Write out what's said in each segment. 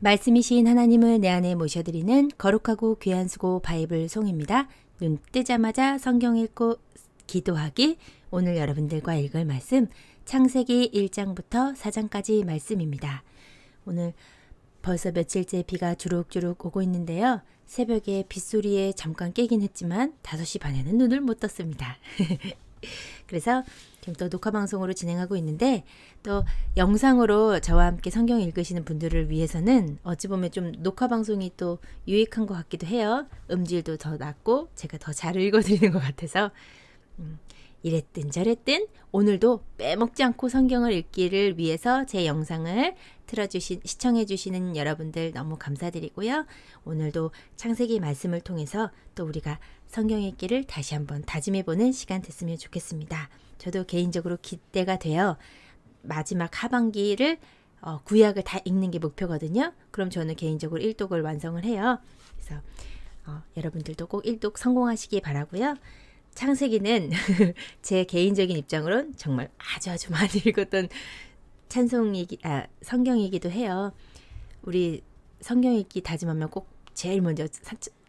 말씀이신 하나님을 내 안에 모셔드리는 거룩하고 귀한 수고 바이블 송입니다. 눈 뜨자마자 성경 읽고 기도하기 오늘 여러분들과 읽을 말씀 창세기 1장부터 4장까지 말씀입니다. 오늘 벌써 며칠째 비가 주룩주룩 오고 있는데요. 새벽에 빗소리에 잠깐 깨긴 했지만 5시 반에는 눈을 못 떴습니다. 그래서 지금 또 녹화 방송으로 진행하고 있는데 또 영상으로 저와 함께 성경 읽으시는 분들을 위해서는 어찌 보면 좀 녹화 방송이 또 유익한 것 같기도 해요. 음질도 더 낫고 제가 더 잘 읽어드리는 것 같아서 음, 이랬든 저랬든 오늘도 빼먹지 않고 성경을 읽기를 위해서 제 영상을 틀어주신 시청해주시는 여러분들 너무 감사드리고요. 오늘도 창세기 말씀을 통해서 또 우리가 성경 읽기를 다시 한번 다짐해보는 시간 됐으면 좋겠습니다. 저도 개인적으로 기대가 돼요. 마지막 하반기를 어, 구약을 다 읽는 게 목표거든요. 그럼 저는 개인적으로 1독을 완성을 해요. 그래서 어, 여러분들도 꼭 1독 성공하시기 바라고요. 창세기는 제 개인적인 입장으로는 정말 아주 아주 많이 읽었던 찬송이기 아 성경이기도 해요. 우리 성경 읽기 다짐하면 꼭 제일 먼저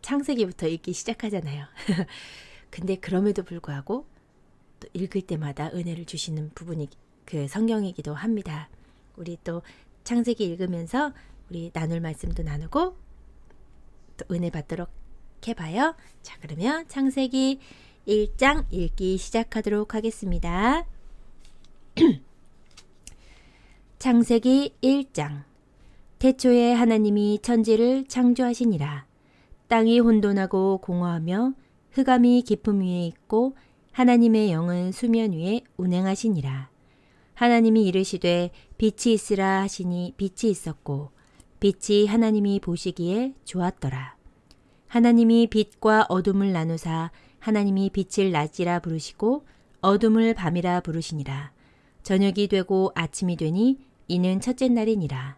창세기부터 읽기 시작하잖아요. 근데 그럼에도 불구하고 또 읽을 때마다 은혜를 주시는 부분이 그 성경이기도 합니다. 우리 또 창세기 읽으면서 우리 나눌 말씀도 나누고 또 은혜 받도록 해봐요. 자, 그러면 창세기 1장 읽기 시작하도록 하겠습니다. 창세기 1장 태초에 하나님이 천지를 창조하시니라. 땅이 혼돈하고 공허하며 흑암이 깊음 위에 있고 하나님의 영은 수면 위에 운행하시니라. 하나님이 이르시되 빛이 있으라 하시니 빛이 있었고 빛이 하나님이 보시기에 좋았더라. 하나님이 빛과 어둠을 나누사 하나님이 빛을 낮이라 부르시고 어둠을 밤이라 부르시니라. 저녁이 되고 아침이 되니 이는 첫째 날이니라.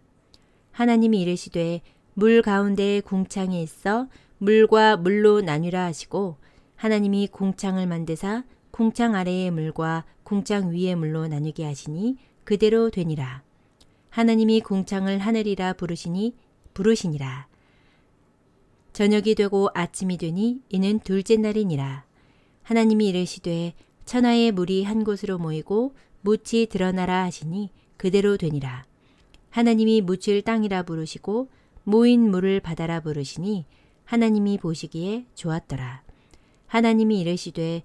하나님이 이르시되 물 가운데 궁창이 있어 물과 물로 나뉘라 하시고 하나님이 궁창을 만드사 궁창 아래의 물과 궁창 위의 물로 나누게 하시니 그대로 되니라. 하나님이 궁창을 하늘이라 부르시니 부르시니라. 저녁이 되고 아침이 되니 이는 둘째 날이니라. 하나님이 이르시되 천하의 물이 한 곳으로 모이고 묻이 드러나라 하시니 그대로 되니라. 하나님이 묻을 땅이라 부르시고 모인 물을 바다라 부르시니 하나님이 보시기에 좋았더라. 하나님이 이르시되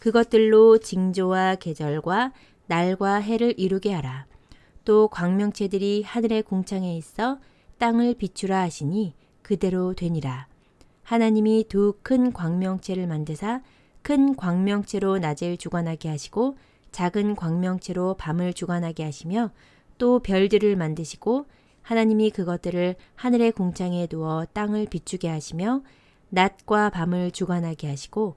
그것들로 징조와 계절과 날과 해를 이루게 하라. 또 광명체들이 하늘의 궁창에 있어 땅을 비추라 하시니 그대로 되니라. 하나님이 두 큰 광명체를 만드사 큰 광명체로 낮을 주관하게 하시고 작은 광명체로 밤을 주관하게 하시며 또 별들을 만드시고 하나님이 그것들을 하늘의 궁창에 두어 땅을 비추게 하시며 낮과 밤을 주관하게 하시고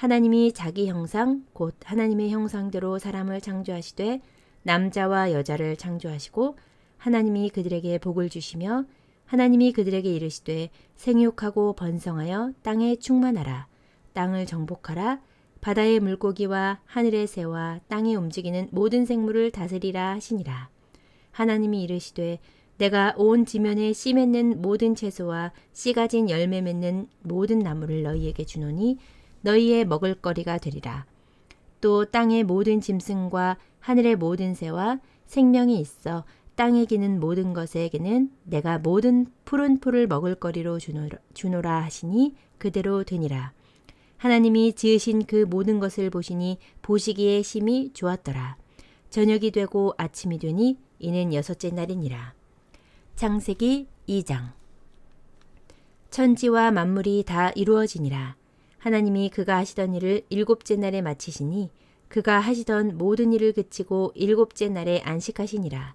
하나님이 자기 형상 곧 하나님의 형상대로 사람을 창조하시되 남자와 여자를 창조하시고 하나님이 그들에게 복을 주시며 하나님이 그들에게 이르시되 생육하고 번성하여 땅에 충만하라. 땅을 정복하라. 바다의 물고기와 하늘의 새와 땅에 움직이는 모든 생물을 다스리라 하시니라. 하나님이 이르시되 내가 온 지면에 씨 맺는 모든 채소와 씨 가진 열매 맺는 모든 나무를 너희에게 주노니 너희의 먹을거리가 되리라. 또 땅의 모든 짐승과 하늘의 모든 새와 생명이 있어 땅에 기는 모든 것에게는 내가 모든 푸른 풀을 먹을거리로 주노라, 하시니 그대로 되니라. 하나님이 지으신 그 모든 것을 보시니 보시기에 심히 좋았더라. 저녁이 되고 아침이 되니 이는 여섯째 날이니라. 창세기 2장 천지와 만물이 다 이루어지니라. 하나님이 그가 하시던 일을 일곱째 날에 마치시니 그가 하시던 모든 일을 그치고 일곱째 날에 안식하시니라.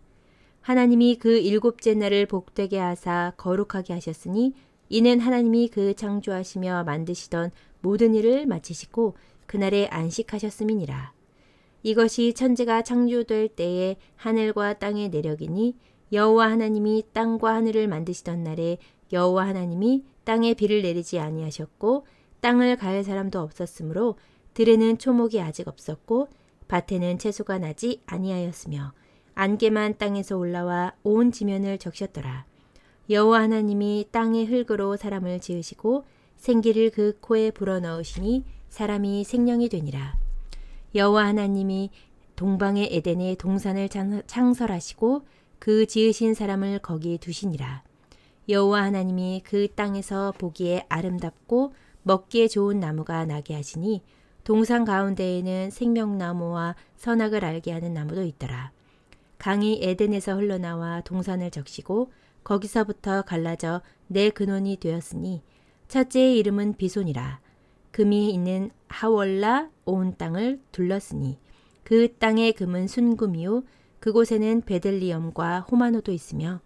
하나님이 그 일곱째 날을 복되게 하사 거룩하게 하셨으니 이는 하나님이 그 창조하시며 만드시던 모든 일을 마치시고 그날에 안식하셨음이니라. 이것이 천지가 창조될 때에 하늘과 땅의 내력이니 여호와 하나님이 땅과 하늘을 만드시던 날에 여호와 하나님이 땅에 비를 내리지 아니하셨고 땅을 갈 사람도 없었으므로 들에는 초목이 아직 없었고 밭에는 채소가 나지 아니하였으며 안개만 땅에서 올라와 온 지면을 적셨더라. 여호와 하나님이 땅의 흙으로 사람을 지으시고 생기를 그 코에 불어넣으시니 사람이 생명이 되니라. 여호와 하나님이 동방의 에덴에 동산을 창설하시고 그 지으신 사람을 거기 두시니라. 여호와 하나님이 그 땅에서 보기에 아름답고 먹기에 좋은 나무가 나게 하시니 동산 가운데에는 생명나무와 선악을 알게 하는 나무도 있더라. 강이 에덴에서 흘러나와 동산을 적시고 거기서부터 갈라져 내 근원이 되었으니 첫째의 이름은 비손이라. 금이 있는 하월라 온 땅을 둘렀으니 그 땅의 금은 순금이요 그곳에는 베델리엄과 호마노도 있으며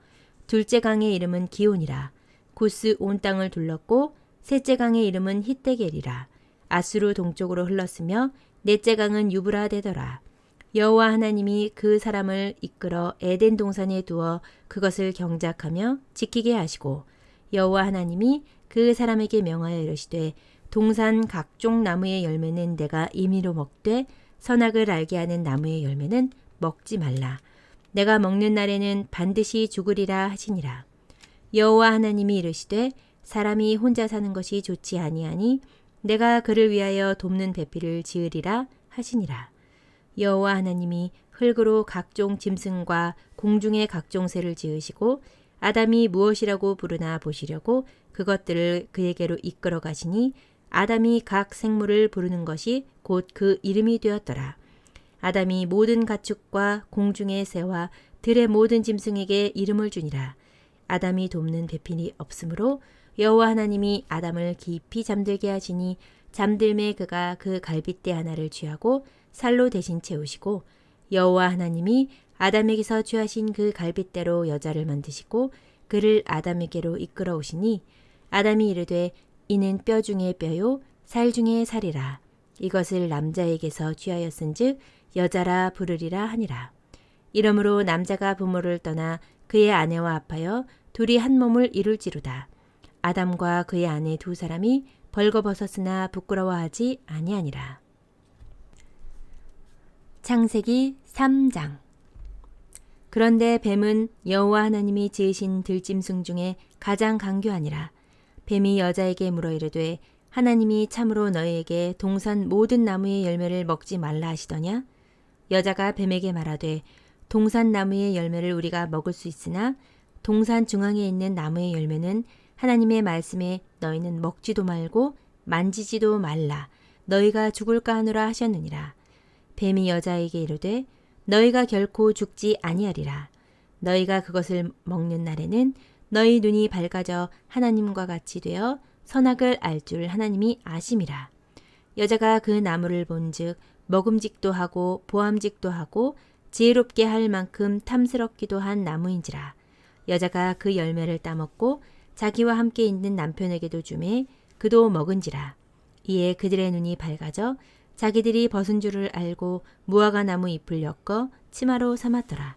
둘째 강의 이름은 기온이라 구스 온 땅을 둘렀고 셋째 강의 이름은 히데겔이라 아수르 동쪽으로 흘렀으며 넷째 강은 유브라 되더라 여호와 하나님이 그 사람을 이끌어 에덴 동산에 두어 그것을 경작하며 지키게 하시고 여호와 하나님이 그 사람에게 명하여 이르시되 동산 각종 나무의 열매는 내가 임의로 먹되 선악을 알게 하는 나무의 열매는 먹지 말라. 내가 먹는 날에는 반드시 죽으리라 하시니라. 여호와 하나님이 이르시되 사람이 혼자 사는 것이 좋지 아니하니 내가 그를 위하여 돕는 배필을 지으리라 하시니라. 여호와 하나님이 흙으로 각종 짐승과 공중의 각종 새를 지으시고 아담이 무엇이라고 부르나 보시려고 그것들을 그에게로 이끌어 가시니 아담이 각 생물을 부르는 것이 곧 그 이름이 되었더라. 아담이 모든 가축과 공중의 새와 들의 모든 짐승에게 이름을 주니라. 아담이 돕는 배필이 없으므로 여호와 하나님이 아담을 깊이 잠들게 하시니 잠들매 그가 그 갈빗대 하나를 취하고 살로 대신 채우시고 여호와 하나님이 아담에게서 취하신 그 갈빗대로 여자를 만드시고 그를 아담에게로 이끌어 오시니 아담이 이르되 이는 뼈 중에 뼈요 살 중에 살이라. 이것을 남자에게서 취하였은즉 여자라 부르리라 하니라. 이러므로 남자가 부모를 떠나 그의 아내와 합하여 둘이 한 몸을 이룰지로다 아담과 그의 아내 두 사람이 벌거벗었으나 부끄러워하지 아니하니라. 창세기 3장. 그런데 뱀은 여호와 하나님이 지으신 들짐승 중에 가장 강교하니라. 뱀이 여자에게 물어 이르되 하나님이 참으로 너희에게 동산 모든 나무의 열매를 먹지 말라 하시더냐? 여자가 뱀에게 말하되 동산 나무의 열매를 우리가 먹을 수 있으나 동산 중앙에 있는 나무의 열매는 하나님의 말씀에 너희는 먹지도 말고 만지지도 말라 너희가 죽을까 하노라 하셨느니라. 뱀이 여자에게 이르되 너희가 결코 죽지 아니하리라. 너희가 그것을 먹는 날에는 너희 눈이 밝아져 하나님과 같이 되어 선악을 알 줄 하나님이 아심이라. 여자가 그 나무를 본즉 먹음직도 하고 보암직도 하고 지혜롭게 할 만큼 탐스럽기도 한 나무인지라 여자가 그 열매를 따먹고 자기와 함께 있는 남편에게도 주매 그도 먹은지라 이에 그들의 눈이 밝아져 자기들이 벗은 줄을 알고 무화과 나무 잎을 엮어 치마로 삼았더라.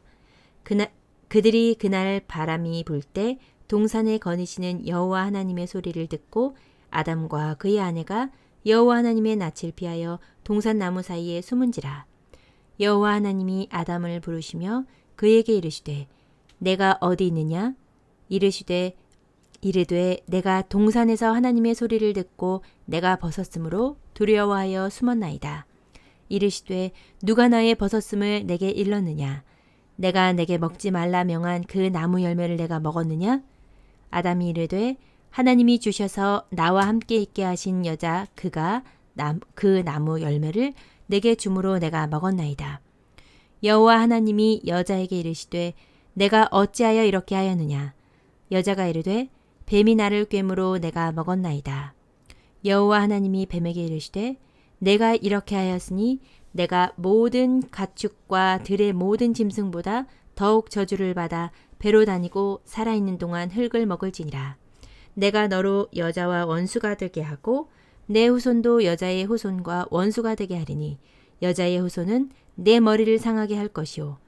그날 그들이 그날 바람이 불 때 동산에 거니시는 여호와 하나님의 소리를 듣고 아담과 그의 아내가 여호와 하나님의 낯을 피하여 동산 나무 사이에 숨은지라. 여호와 하나님이 아담을 부르시며 그에게 이르시되 내가 어디 있느냐 이르시되 이르되 내가 동산에서 하나님의 소리를 듣고 내가 벗었으므로 두려워하여 숨었나이다. 이르시되 누가 나의 벗었음을 내게 일렀느냐 내가 내게 먹지 말라 명한 그 나무 열매를 내가 먹었느냐 아담이 이르되 하나님이 주셔서 나와 함께 있게 하신 여자 그가 남, 그 나무 열매를 내게 주므로 내가 먹었나이다. 여호와 하나님이 여자에게 이르시되 내가 어찌하여 이렇게 하였느냐 여자가 이르되 뱀이 나를 꿰므로 내가 먹었나이다. 여호와 하나님이 뱀에게 이르시되 내가 이렇게 하였으니 내가 모든 가축과 들의 모든 짐승보다 더욱 저주를 받아 배로 다니고 살아있는 동안 흙을 먹을지니라. 내가 너로 여자와 원수가 되게 하고 내 후손도 여자의 후손과 원수가 되게 하리니 여자의 후손은 내 머리를 상하게 할 것이요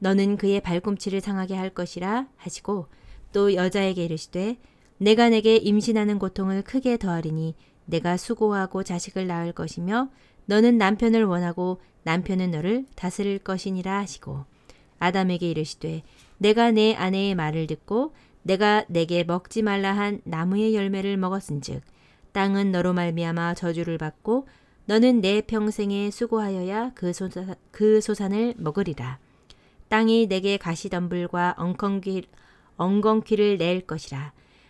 너는 그의 발꿈치를 상하게 할 것이라 하시고 또 여자에게 이르시되 내가 내게 임신하는 고통을 크게 더하리니 내가 수고하고 자식을 낳을 것이며 너는 남편을 원하고 남편은 너를 다스릴 것이니라 하시고. 아담에게 이르시되 내가 내 아내의 말을 듣고 내가 내게 먹지 말라 한 나무의 열매를 먹었은즉 땅은 너로 말미암아 저주를 받고 너는 내 평생에 수고하여야 그, 소사, 그 소산을 먹으리라. 땅이 내게 가시덤불과 엉겅퀴, 엉겅퀴를 낼 것이라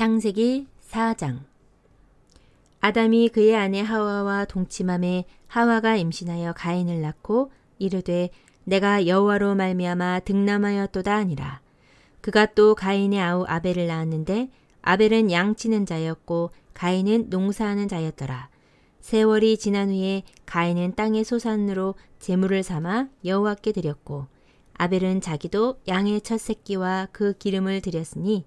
창세기 4장. 아담이 그의 아내 하와와 동침함에 하와가 임신하여 가인을 낳고 이르되 내가 여호와로 말미암아 득남하였도다 아니라. 그가 또 가인의 아우 아벨을 낳았는데 아벨은 양치는 자였고 가인은 농사하는 자였더라. 세월이 지난 후에 가인은 땅의 소산으로 제물을 삼아 여호와께 드렸고 아벨은 자기도 양의 첫 새끼와 그 기름을 드렸으니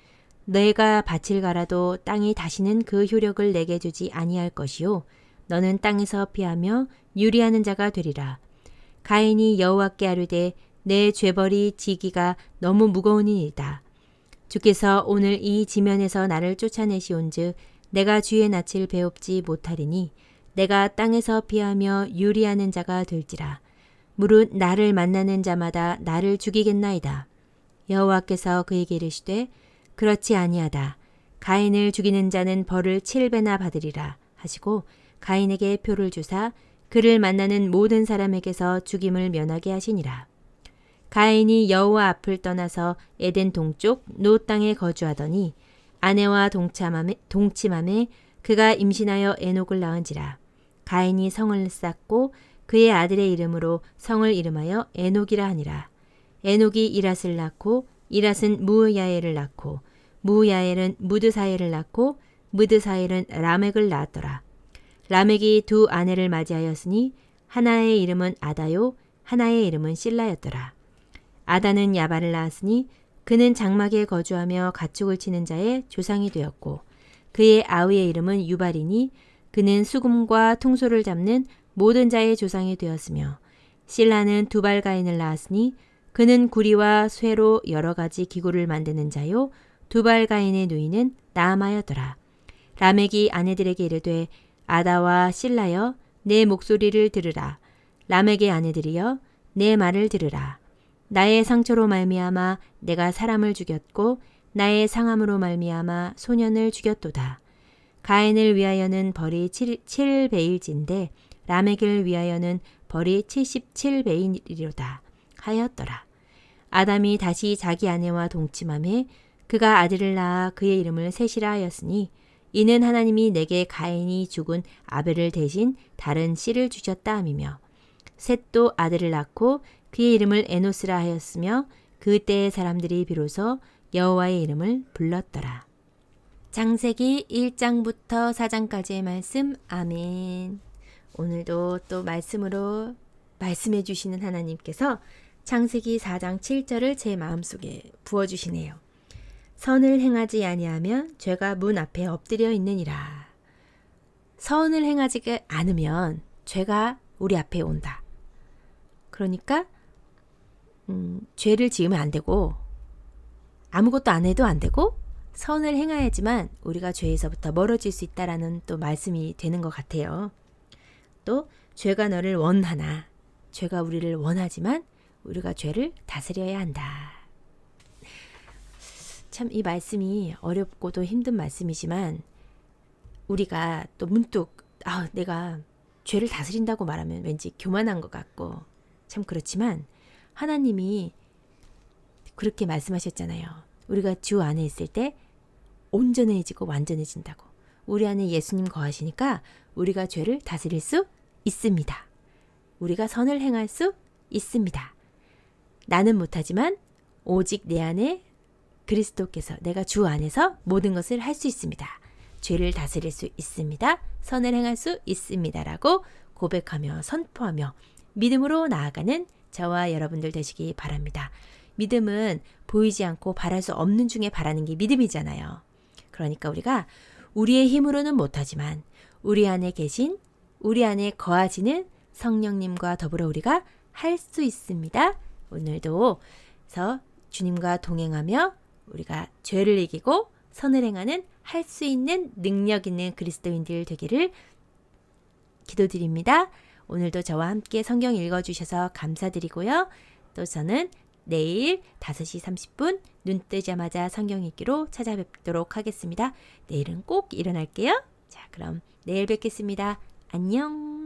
내가 밭을 갈아도 땅이 다시는 그 효력을 내게 주지 아니할 것이요 너는 땅에서 피하며 유리하는 자가 되리라 가인이 여호와께 아뢰되 내 죄벌이 지기가 너무 무거우니이다 주께서 오늘 이 지면에서 나를 쫓아내시온즉 내가 주의 낯을 배웁지 못하리니 내가 땅에서 피하며 유리하는 자가 될지라. 무릇 나를 만나는 자마다 나를 죽이겠나이다. 여호와께서 그에게 이르시되 그렇지 아니하다. 가인을 죽이는 자는 벌을 칠배나 받으리라 하시고 가인에게 표를 주사 그를 만나는 모든 사람에게서 죽임을 면하게 하시니라. 가인이 여호와 앞을 떠나서 에덴 동쪽 노 땅에 거주하더니 아내와 동참함에, 동침함에 그가 임신하여 에녹을 낳은지라. 가인이 성을 쌓고 그의 아들의 이름으로 성을 이름하여 에녹이라 하니라. 에녹이 이랏을 낳고 이랏은 무야엘을 낳고 무야엘은 무드사엘을 낳고 무드사엘은 라멕을 낳았더라. 라멕이 두 아내를 맞이하였으니 하나의 이름은 아다요 하나의 이름은 실라였더라. 아다는 야발을 낳았으니 그는 장막에 거주하며 가축을 치는 자의 조상이 되었고 그의 아우의 이름은 유발이니 그는 수금과 통소를 잡는 모든 자의 조상이 되었으며 실라는 두발 가인을 낳았으니 그는 구리와 쇠로 여러 가지 기구를 만드는 자요 두발 가인의 누이는 나아마였더라. 라멕이 아내들에게 이르되 아다와 실라여 내 목소리를 들으라. 라멕의 아내들이여 내 말을 들으라. 나의 상처로 말미암아 내가 사람을 죽였고 나의 상함으로 말미암아 소년을 죽였도다. 가인을 위하여는 벌이 7, 베일지인데 라멕을 위하여는 벌이 77베일이로다 하였더라. 아담이 다시 자기 아내와 동침함에 그가 아들을 낳아 그의 이름을 셋이라 하였으니 이는 하나님이 내게 가인이 죽은 아벨을 대신 다른 씨를 주셨다 함이며 셋도 아들을 낳고 그의 이름을 에노스라 하였으며 그때의 사람들이 비로소 여호와의 이름을 불렀더라. 장세기 1장부터 4장까지의 말씀 아멘. 오늘도 또 말씀으로 말씀해 주시는 하나님께서 창세기 4장 7절을 제 마음속에 부어 주시네요. 선을 행하지 아니하면 죄가 문 앞에 엎드려 있느니라. 선을 행하지 않으면 죄가 우리 앞에 온다. 그러니까 음, 죄를 지으면 안 되고 아무것도 안 해도 안 되고 선을 행해야지만 우리가 죄에서부터 멀어질 수 있다라는 또 말씀이 되는 것 같아요. 또 죄가 너를 원하나 죄가 우리를 원하지만 우리가 죄를 다스려야 한다. 참 이 말씀이 어렵고도 힘든 말씀이지만 우리가 또 문득 아 내가 죄를 다스린다고 말하면 왠지 교만한 것 같고 참 그렇지만 하나님이 그렇게 말씀하셨잖아요. 우리가 주 안에 있을 때 온전해지고 완전해진다고. 우리 안에 예수님 거하시니까 우리가 죄를 다스릴 수 있습니다. 우리가 선을 행할 수 있습니다. 나는 못하지만 오직 내 안에 그리스도께서 내가 주 안에서 모든 것을 할 수 있습니다. 죄를 다스릴 수 있습니다. 선을 행할 수 있습니다라고 고백하며 선포하며 믿음으로 나아가는 저와 여러분들 되시기 바랍니다. 믿음은 보이지 않고 바랄 수 없는 중에 바라는 게 믿음이잖아요. 그러니까 우리가 우리의 힘으로는 못하지만 우리 안에 계신 우리 안에 거하시는 성령님과 더불어 우리가 할 수 있습니다. 오늘도 서 주님과 동행하며 우리가 죄를 이기고 선을 행하는 할 수 있는 능력 있는 그리스도인들 되기를 기도드립니다. 오늘도 저와 함께 성경 읽어주셔서 감사드리고요. 또 저는 내일 5시 30분 눈 뜨자마자 성경 읽기로 찾아뵙도록 하겠습니다. 내일은 꼭 일어날게요. 자, 그럼 내일 뵙겠습니다. 안녕.